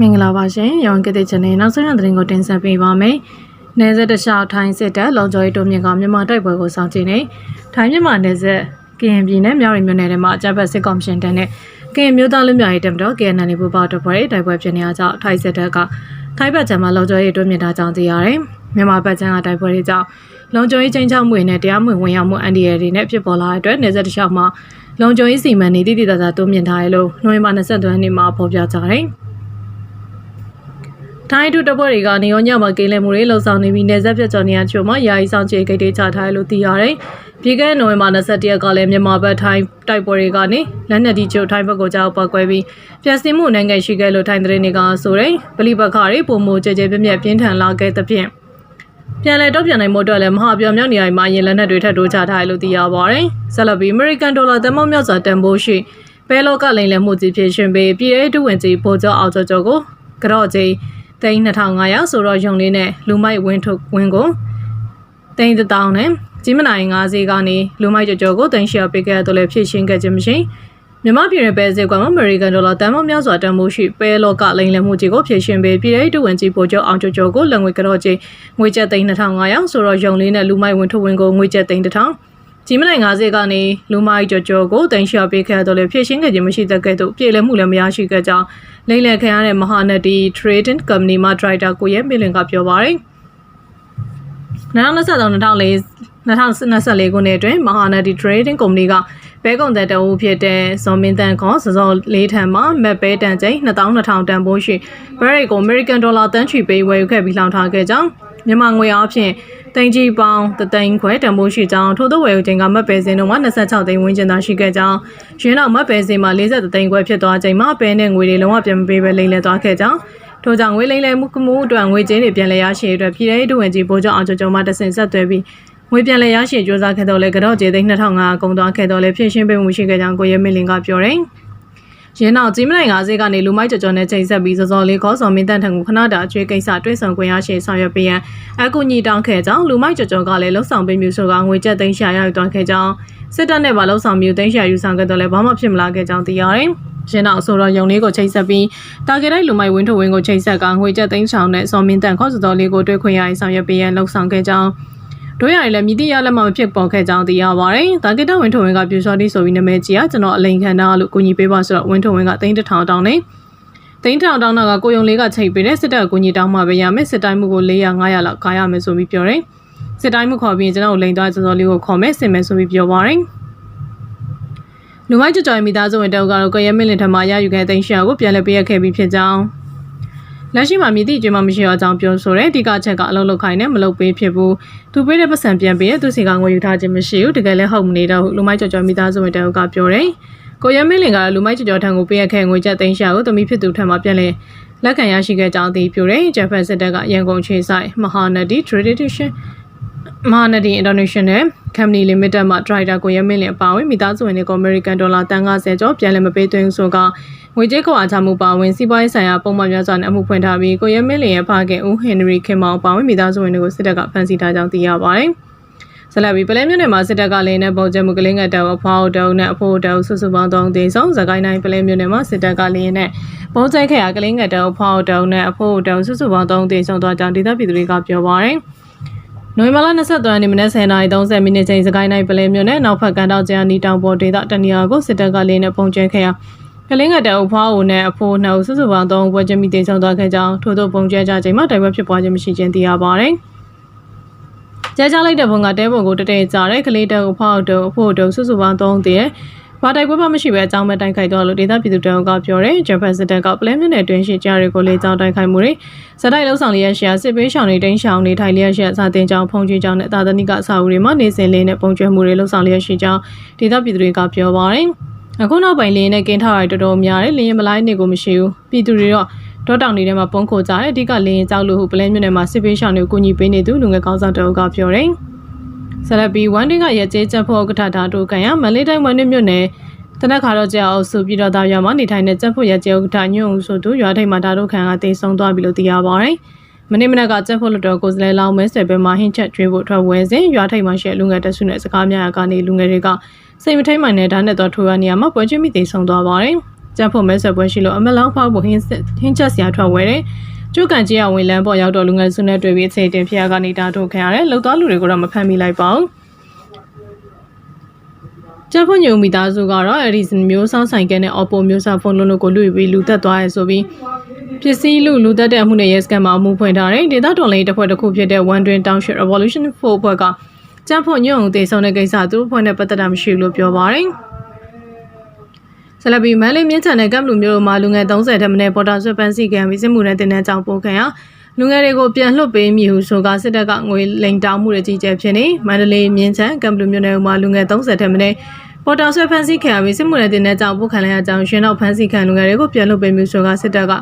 မင်္ဂလာပါရှင်ရောင်ကတဲ့ချန်နယ်နောက်ဆုံးရသတင်းကိုတင်ဆက်ပေးပါမယ်။နယ်စပ်တခြားထိုင်းစစ်တပ်လုံခြုံရေးတိုးမြင့်ကမြန်မာတိုက်ပွဲကိုဆောင်ကျင်းနေထိုင်းမြန်မာနယ်စပ်ကရင်ပြည်နယ်မြောက်ရီမြို့နယ်ထဲမှာအကြမ်းဖက်စစ်ကောင်ရှင်တန်းနဲ့ကရင်မျိုးသားလူမျိုးရေးတပ်မတော် KNL ဘူပေါတော်ဖွဲ့တိုက်ပွဲဖြစ်နေကြထိုင်းစစ်တပ်ကထိုင်းဘက်ခြမ်းမှာလုံခြုံရေးတိုးမြင့်တာကြောင့်သိရတယ်။မြန်မာဘက်ခြမ်းကတိုက်ပွဲတွေကြောင့်လုံခြုံရေးချင်းချောက်မှုတွေနဲ့တရားမဝင်ဝင်ရောက်မှုအန်ဒီရယ်တွေနဲ့ဖြစ်ပေါ်လာတဲ့အတွက်နယ်စပ်တခြားမှာလုံခြုံရေးစီမံနေတည်တည်တသာတိုးမြင့်ထားရလို့နိုဝင်ဘာ22ရက်နေ့မှာဖော်ပြကြတယ်။ ထိုင်းတူတပ်ဖွဲ့တွေကနေရောညမှာကိန်းလဲမှုတွေလှုပ်ဆောင်နေပြီးနေဆက်ပြတ်ကျော်နေရချို့မှာယာယီဆောင်ချေဂိတ်တွေချထားတယ်လို့သိရတယ်။ပြည်ခဲ့တဲ့နိုဝင်ဘာ21ရက်ကလည်းမြန်မာဘက်ထိုင်းတိုက်ပွဲတွေကနေလက်နက်ကြီးချို့ထိုင်းဘက်ကိုကြောက်ပောက်ကွဲပြီးပြက်စင်မှုနိုင်ငံရှိခဲ့လို့ထိုင်းသတင်းတွေကဆိုတယ်။ပလီဘခါတွေပုံမိုကြဲကြဲပြက်ပြက်ပြင်းထန်လာခဲ့တဲ့ဖြင့်ပြန်လဲတော့ပြန်နိုင်မှုအတွက်လည်းမဟာပြောင်မြောက်နေရာမှာအရင်လက်နက်တွေထပ်တိုးချထားတယ်လို့သိရပါတယ်။ဆက်လက်ပြီး American Dollar တန်ပေါင်းမြောက်စွာတန်ဖိုးရှိပဲလောကလိန်လည်မှုကြီးဖြစ်ရှင်ပြီးပြည်ရဲ့တူဝင်ကြီးပိုကျော်အောင်ကျော်ကျော်ကိုကြော့ကြီး သိန်း2500ဆိုတော့ယုံလေးနဲ့လူမိုက်ဝင်းထုတ်ဝင်းကိုသိန်း1000နဲ့ကြီးမနိုင်50ကနေလူမိုက်ကြော်ကြော်ကိုသိန်းရှောပေးခဲ့တော့လည်းဖြစ်ရှင်းခဲ့ခြင်းမရှိမြန်မာပြည်ရဲ့ပဲစစ်ကွာမှာအမေရိကန်ဒေါ်လာတန်ပေါင်းများစွာတန်ဖိုးရှိပဲလောကလိန်လည်မှုကြီးကိုဖြည့်ရှင်ပေးပြည်ရဲ့တူဝင်ကြီးပိုကျော်အောင်ကျော်ကျော်ကိုလက်ငွေကြော့ကြီးငွေကျပ်သိန်း2500ဆိုတော့ယုံလေးနဲ့လူမိုက်ဝင်းထုတ်ဝင်းကိုငွေကျပ်သိန်း1000 ကြီးမနိုင်50ကနေလူမိုက်ကြော်ကြော်ကိုတင်ရှာပေးခဲ့တော့လေဖြည့်ရှင်းခဲ့ခြင်းမရှိတဲ့ကဲ့သို့ပြည်လဲမှုလည်းမရရှိခဲ့ကြောင်းလိမ့်လည်ခံရတဲ့မဟာနတီ Trading Company မှာ Director ကိုရဲမီလင်ကပြောပါရယ်2023 2024ခုနှစ်အတွင်းမဟာနတီ Trading Company ကဘဲကုန်တဲ့တအုပ်ဖြစ်တဲ့ဇော်မင်းတန်ခေါ်စစောလေးထံမှာမက်ဘဲတန်ချိန်2200တန်ဖိုးရှိဘရိတ်ကို American Dollar တန်းချီပေးဝယ်ယူခဲ့ပြီးလောင်ထားခဲ့ကြောင်းမြန်မာငွေအားဖြင့် တင်ကြီးပေါင်းတသိန်းခွဲတန်ဖိုးရှိကြောင်းထို့သောဝယ်ယူချိန်ကမက်ပဲစင်းတို့မှာ26သိန်းဝန်းကျင်သာရှိခဲ့ကြောင်းရင်းနောက်မက်ပဲစင်းမှာ40သိန်းခွဲဖြစ်သွားချိန်မှာပဲနဲ့ငွေတွေလုံးဝပြန်မပေးပဲလိမ့်လဲသွားခဲ့ကြောင်းထို့ကြောင့်ငွေလိမ့်လဲမှုကမှုအတွက်ငွေကြေးတွေပြန်လည်ရရှိအတွက်ပြည်ထောင်စုဝန်ကြီးဗိုလ်ချုပ်အောင်ကျော်ကျော်မှတဆင်ဆက်သွယ်ပြီးငွေပြန်လည်ရရှိစ조사ခဲ့တော့လေကတော့ကျေသိန်း2500ကုန်သွားခဲ့တော့လေဖြစ်ရှင်းပေးမှုရှိခဲ့ကြောင်းကိုရဲမင်းလင်ကပြောတယ် ရင်းနောက်ကြီးမနိုင်ငါးစေးကနေလူမိုက်ကြော်ကြော်နဲ့ချိန်ဆက်ပြီးစောစောလေးခေါ်ဆောင်မင်းတန်ထံကိုခဏတာအကျွေးကိစ္စတွဲဆောင်ခွင့်ရရှိဆောင်ရွက်ပေးရန်အကူညီတောင်းခဲ့ကြောင်းလူမိုက်ကြော်ကြော်ကလည်းလှုပ်ဆောင်ပေးမျိုးဆိုကငွေကျပ်သိန်းရှာရောက်သွားခဲ့ကြောင်းစစ်တပ်နဲ့ပါလှုပ်ဆောင်မျိုးသိန်းရှာယူဆောင်ခဲ့တော့လည်းဘာမှဖြစ်မလာခဲ့ကြောင်းသိရတယ်။ရင်းနောက်ဆိုတော့ယုံလေးကိုချိန်ဆက်ပြီးတာဂက်တိုက်လူမိုက်ဝင်းထုတ်ဝင်းကိုချိန်ဆက်ကငွေကျပ်သိန်းဆောင်နဲ့စော်မင်းတန်ခေါ်စောစောလေးကိုတွဲခွင့်ရရင်ဆောင်ရွက်ပေးရန်လှုပ်ဆောင်ခဲ့ကြောင်း တို့ရည်လည်းမြည်တိရလက်မှမဖြစ်ပေါ်ခဲ့ကြောင်းသိရပါတယ်။ဒါကိတဝင်းထုံဝင်းကပြူစော်တိဆိုပြီးနာမည်ကြီးကကျွန်တော်အလိန်ခံတာလို့ကိုကြီးပေးပါဆိုတော့ဝင်းထုံဝင်းကတိန်းတစ်ထောင်တောင်းနေ။တိန်းထောင်တောင်းတာကကိုယုံလေးကချိန်ပေးတဲ့စစ်တပ်ကိုကြီးတောင်းမှပဲရမယ်စစ်တိုင်းမှုကို400 500လောက်ခါရမယ်ဆိုပြီးပြောတယ်။စစ်တိုင်းမှုခေါ်ပြီးကျွန်တော်လိန်သွားစောစောလေးကိုခေါ်မယ်ဆင်မယ်ဆိုပြီးပြောပါတယ်။လူမိုက်ကြကြမိသားစုဝင်တအုပ်ကတော့ကိုရဲမင်းလင်ထံမှရယူခဲ့တဲ့တင်ရှာကိုပြန်လည်ပေးရခဲ့ပြီးဖြစ်ကြောင်း လက်ရှိမှာမြည်သည့်အကျွေးမှမရှိတော့အကြောင်းပြောဆိုတယ်အဓိကအချက်ကအလုပ်လုပ်ခိုင်းနဲ့မလုပ်ပေးဖြစ်ဘူးသူပေးတဲ့ပတ်စံပြန်ပေးရသူစီကငွေယူထားခြင်းမရှိဘူးတကယ်လည်းဟုတ်မနေတော့ဘူးလူမိုက်ကြော်ကြော်မိသားစုဝင်တအုပ်ကပြောတယ်ကိုရဲမင်းလင်ကလူမိုက်ကြော်ကြော်ထံကိုပေးရခဲ့ငွေချက်သိန်းရှာကိုသမီးဖြစ်သူထံမှပြန်လဲလက်ခံရရှိခဲ့ကြောင်းသိပြတယ်ဂျပန်စစ်တပ်ကရန်ကုန်ခြေဆိုင်မဟာနဒီ Tradition မဟာနဒီ International Company Limited မှာ Director ကိုရဲမင်းလင်အပါအဝင်မိသားစုဝင်တွေကို American Dollar တန်90ကျော်ပြန်လည်မပေးသွင်းဆိုကငွေကြေးကွာချမှုပါဝင်စီးပွားရေးဆိုင်ရာပုံမှန်များစွာနဲ့အမှုဖွင့်ထားပြီးကိုရဲမင်းလင်ရဲ့ဖခင်ဦးဟင်နရီခင်မောင်ပါဝင်မိသားစုဝင်တွေကိုစစ်တပ်ကဖမ်းဆီးထားကြောင်းသိရပါတယ်။ဆလဘီပလဲမြို့နယ်မှာစစ်တပ်ကလည်းနဲ့ပုံကျမှုကလင်းငတ်တောင်အဖွားတောင်နဲ့အဖို့တောင်စုစုပေါင်း၃သိန်းဆောင်ဇကိုင်းတိုင်းပလဲမြို့နယ်မှာစစ်တပ်ကလည်းနဲ့ပုံကျဲခဲ့ရကလင်းငတ်တောင်အဖွားတောင်နဲ့အဖို့တောင်စုစုပေါင်း၃သိန်းဆောင်သွားကြောင်းဒေသပြည်သူတွေကပြောပါတယ်။ နိုဝင်ဘာလ23ရက်နေ့မနက်10:30မိနစ်ချိန်စကိုင်းတိုင်းပလဲမြို့နယ်နောက်ဖက်ကမ်းတောင်ကျန်းနီတောင်ပေါ်ဒေသတနေရာကိုစစ်တပ်ကလည်းနဲ့ပုံကျဲခဲ့ရကလင်းကတဲ့အဖွားအိုနဲ့အဖိုးနှုတ်စုစုပေါင်း၃ဘွဲ့ချင်းမိတေဆုံးသွားခဲ့ကြောင်းထို့သောပုံကျဲကြချိန်မှာတိုက်ပွဲဖြစ်ပွားခြင်းမရှိခြင်းသိရပါတယ်။ကြားကြလိုက်တဲ့ဘုံကတဲဘုံကိုတတဲကြတဲ့ကလေးတဲ့အဖွားအိုတို့အဖိုးတို့စုစုပေါင်း၃တည်း ဘာတိုက်ပွဲမှမရှိဘဲအကြောင်းမဲ့တိုက်ခိုက်တော့လို့ဒေသပြည်သူတအုပ်ကပြောတယ်ဂျပန်စစ်တပ်ကပလဲမြို့နယ်တွင်းရှိကြားတွေကိုလေကြောင်းတိုက်ခိုက်မှုတွေစတိုက်လုံးဆောင်လျက်ရှာစစ်ပေးရှောင်းတွေတင်းရှောင်းတွေထိုင်လျက်ရှာစာတင်ကြောင်းဖုန်ကြီးကြောင်းနဲ့တာသနိကအစာအုပ်တွေမှာနေစဉ်လေးနဲ့ပုံကျွဲမှုတွေလှုပ်ဆောင်လျက်ရှိကြောင်းဒေသပြည်သူတွေကပြောပါတယ်အခုနောက်ပိုင်းလင်းနဲ့ကင်းထားရတော်တော်များတယ်လင်းရင်မလိုက်နေကိုမရှိဘူးပြည်သူတွေတော့တောတောင်တွေထဲမှာပုံခိုကြတယ်အဓိကလင်းရင်ကြောက်လို့ဟုပလဲမြို့နယ်မှာစစ်ပေးရှောင်းတွေကိုကူညီပေးနေသူလူငယ်ကောင်းဆောင်တအုပ်ကပြောတယ် ဆလပီဝန်တင်းကရဲကျေးချက်ဖို့ဥက္ကဋ္ဌဓာတုကန်ရမလေးတိုင်းဝန်တင်းမြို့နယ်တနက်ခါတော့ကြောက်အုပ်စုပြည်တော်သားရွာမှာနေထိုင်တဲ့ကျက်ဖို့ရကျဲဥက္ကဋ္ဌညွန့်ဦးဆိုသူရွာထိပ်မှာဓာတုခံကတေဆုံးသွားပြီလို့သိရပါတယ်။မနေ့မနက်ကကျက်ဖို့လွတ်တော်ကိုယ်စားလှယ်လောင်းမဲဆယ်ပဲမှာဟင်းချက်ကျွေးဖို့ထွက်ဝဲစဉ်ရွာထိပ်မှာရှိလူငယ်တဆုနဲ့စကားများရကနေလူငယ်တွေကစိတ်မထိန်မှန်တဲ့ဓာတ်နဲ့တော့ထိုးရနေရမှာပွဲချင်းမိတေဆုံးသွားပါတယ်။ကြံ့ဖို့မဲဆွယ်ပွဲရှိလို့အမလောင်းဖောက်ဖို့ဟင်းဆက်ဟင်းချက်စရာထွက်ဝဲတယ် ကျုပ်ကန်ကြီးရဝင်လန်းပေါ်ရောက်တော့လူငယ်စုနဲ့တွေ့ပြီးအချိန်တင်ဖျက်ကနေတာထုတ်ခံရတယ်လှုပ်သွားလူတွေကိုတော့မဖမ်းမိလိုက်ပါဘူးကျန်းဖွညုံမိသားစုကတော့အဲဒီမျိုးစားဆိုင်ကဲနဲ့ Oppo မျိုးစားဖုန်းလုံးတို့ကိုလူပြီးလူသက်သွားရဲဆိုပြီးပစ္စည်းလူလူသက်တဲ့အမှုနဲ့ရဲစကန်မှာအမှုဖွင့်ထားတယ်ဒေသတော်လေးတစ်ဖွဲ့တစ်ခုဖြစ်တဲ့ One Twin Township Revolution 4ဖွဲ့ကကျန်းဖွညုံတေဆုံးတဲ့ကိစ္စသူတို့ဖွဲ့နဲ့ပတ်သက်တာမရှိဘူးလို့ပြောပါတယ် ဆလဘီမန်လေးမြင့်ချန်တဲ့ကပ်လူမျိုးမှာလူငယ်30ထက်မနည်းပေါ်တာဆွဲပန်းစီကံပြီးစစ်မှုနဲ့တင်တဲ့ကြောင့်ပို့ခံရလူငယ်တွေကိုပြန်လွှတ်ပေးမိဟုဆိုကစစ်တပ်ကငွေလိမ်တောင်းမှုတွေကြီးကျယ်ဖြစ်နေမန္တလေးမြင်းချန်ကပ်လူမျိုးနယ်မှာလူငယ်30ထက်မနည်းပေါ်တာဆွဲဖမ်းဆီးခံရပြီးစစ်မှုနဲ့တင်တဲ့ကြောင့်ပို့ခံရတဲ့အကြောင်းရှင်တော့ဖမ်းဆီးခံလူငယ်တွေကိုပြန်လွှတ်ပေးမှုဆိုကစစ်တပ်က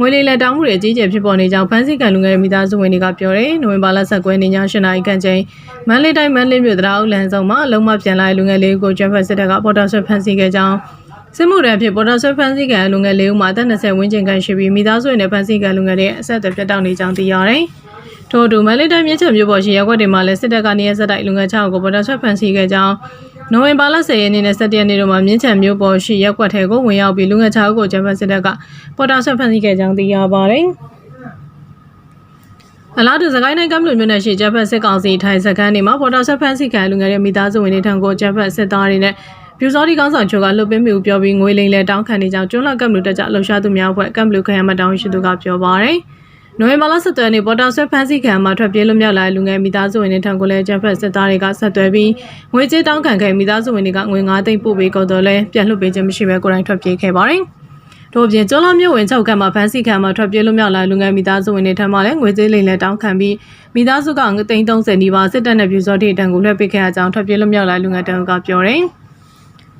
ငွေလေးလက်တောင်းမှုတွေကြီးကျယ်ဖြစ်ပေါ်နေကြောင်းဖမ်းဆီးခံလူငယ်မိသားစုဝင်တွေကပြောတယ်နိုဝင်ဘာလ19ရက်နေ့ည8:00နာရီခန့်ချိန်မန္တလေးတိုင်းမန္တလေးမြို့တရားဦးလမ်းဆောင်မှာအလုံးမပြန်လာတဲ့လူငယ်လေးကိုကျန်းဖက်စစ်တပ်ကပေါ်တာဆွဲဖမ်းဆီးခဲ့ကြောင်း စစ်မှုထမ်းဖြစ်ပေါ်တာဆွဲဖမ်းဆီးခံလူငယ်လေးဦးမှာအသက်20ဝန်းကျင်ခန့်ရှိပြီးမိသားစုဝင်နဲ့ဖမ်းဆီးခံလူငယ်တွေအဆက်အသွယ်ပြတ်တောက်နေကြောင်းသိရတယ်။ထို့အတူမန္တလေးတိုင်းမြစ်ချမြို့ပေါ်ရှိရပ်ကွက်တွေမှာလည်းစစ်တပ်ကနေရက်ဆက်တိုက်လူငယ်6ကိုပေါ်တာဆွဲဖမ်းဆီးခဲ့ကြောင်းနိုဝင်ဘာလ10ရက်နေ့နဲ့17ရက်နေ့တို့မှာမြင်းချံမြို့ပေါ်ရှိရက်ကွက်ထဲကိုဝင်ရောက်ပြီးလူငယ်6ဦးကိုကျန်းဖက်စစ်တပ်ကပေါ်တာဆွဲဖမ်းဆီးခဲ့ကြောင်းသိရပါတယ်။အလားတူစကိုင်းတိုင်းကမ်ဘလူမြို့နယ်ရှိဂျပန်စစ်ကောင်စီထိုင်စခန်းတွေမှာပေါ်တာဆက်ဖန်စီခံလူငယ်ရဲ့မိသားစုဝင်တွေထံကိုဂျပန်စစ်သားတွေနဲ့ ပြူစောဒီကောင်းဆောင်ချိုကလှုပ်ပင်းမျိုးပြောပြီးငွေလိမ်လဲတောင်းခံနေကြောင်းကျွန်းလကမ်ဘလူတက်ကြလှုပ်ရှားသူများအဖွဲ့ကမ်ဘလူခရမ်းမတောင်းရှိသူကပြောပါရယ်နိုဝင်ဘာလ17ရက်နေ့ပေါ်တာဆွဲဖန်စီခံမှာထွက်ပြေးလွတ်မြောက်လာတဲ့လူငယ်မိသားစုဝင်တွေထံကိုလည်းဂျပန်စစ်သားတွေကဆက်သွယ်ပြီးငွေကြေးတောင်းခံခဲ့မိသားစုဝင်တွေကငွေ9သိန်းပို့ပေးကုန်တော့လဲပြန်လွှတ်ပေးခြင်းမရှိဘဲကိုယ်တိုင်ထွက်ပြေးခဲ့ပါတယ်။တို့ပြင်ကျော်လာမြို့ဝင်ချုပ်ကမှာဖမ်းဆီးခံမှာထွက်ပြေးလွတ်မြောက်လာလူငယ်မိသားစုဝင်တွေထံမှလည်းငွေကြေးလိမ်လည်တောင်းခံပြီးမိသားစုကငွေသိန်း30နီးပါးစစ်တပ်နဲ့ပြူစောတိတန်ကိုလွှဲပေးခဲ့ရကြောင်းထွက်ပြေးလွတ်မြောက်လာလူငယ်တန်းကပြောတယ်။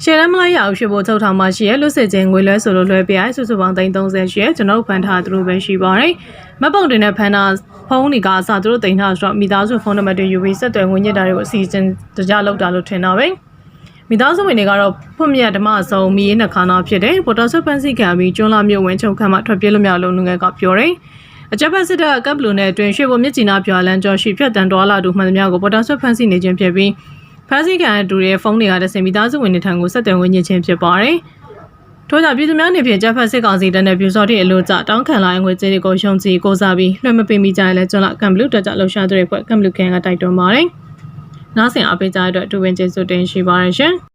ရှယ်ရမလိုက်ရအောင်ရှိဖို့ထုတ်ထားမှရှိရဲလွတ်စစ်ချင်းငွေလွှဲဆိုလို့လွှဲပေးရစုစုပေါင်းသိန်း30ရှိရဲကျွန်တော်ဖန်ထားသူတို့ပဲရှိပါတယ်။မပုံတင်တဲ့ဖန်တာဖုန်းတွေကအစသူတို့တင်ထားဆိုတော့မိသားစုဖုန်းနံပါတ်တွေယူပြီးဆက်သွယ်ငွေညစ်တာတွေကိုအစီအစဉ်တကြလောက်တာလို့ထင်တာပဲ။မိသားစုဝင်တွေကတော့ဖွင့်မြတ်ဓမ္မအစုံမီးနှခါနာဖြစ်တဲ့ပေါ်တော်ဆွပန်းစီကံပြီးကျွန်းလာမြို့ဝင်ချုပ်ခန့်မှထွက်ပြေးလို့မြောက်လုံးငယ်ကပြောတယ်။အကြပ်ဖက်စစ်တပ်ကပ်ဘလူနဲ့အတွင်ရွှေဘုံမြစ်ကြီးနားပြလန်းကျော်ရှိဖြတ်တန်တော်လာတို့မှန်သမျှကိုပေါ်တော်ဆွဖန်းစီနေခြင်းဖြစ်ပြီးဖ မ်းဆီးခံရတူတဲ့ဖုန်းတွေကတဆင်မိသားစုဝင်တွေထံကိုဆက်သွယ်ဝင်ညစ်ခြင်းဖြစ်ပါတယ်။ထို့ကြောင့်ပြည်သူများနေဖြင့်ဂျဖက်စစ်ကောင်စီတပ်နဲ့ပြူစောတိအလို့ကြတောင်းခံလာတဲ့ငွေကြေးတွေကိုရှုံချီကိုစားပြီးလွှဲမပေးမိကြရလဲကျွန်းလာကမ်ဘလူတက်ကြလှူရှားသူတွေဖွဲ့ကမ်ဘလူကန်ကတိုက်တွန်းပါတယ်။နောက်ဆင်အားပေးကြတဲ့အတွက်အတူဝင်ကျေးဇူးတင်ရှိပါတယ်ရှင်။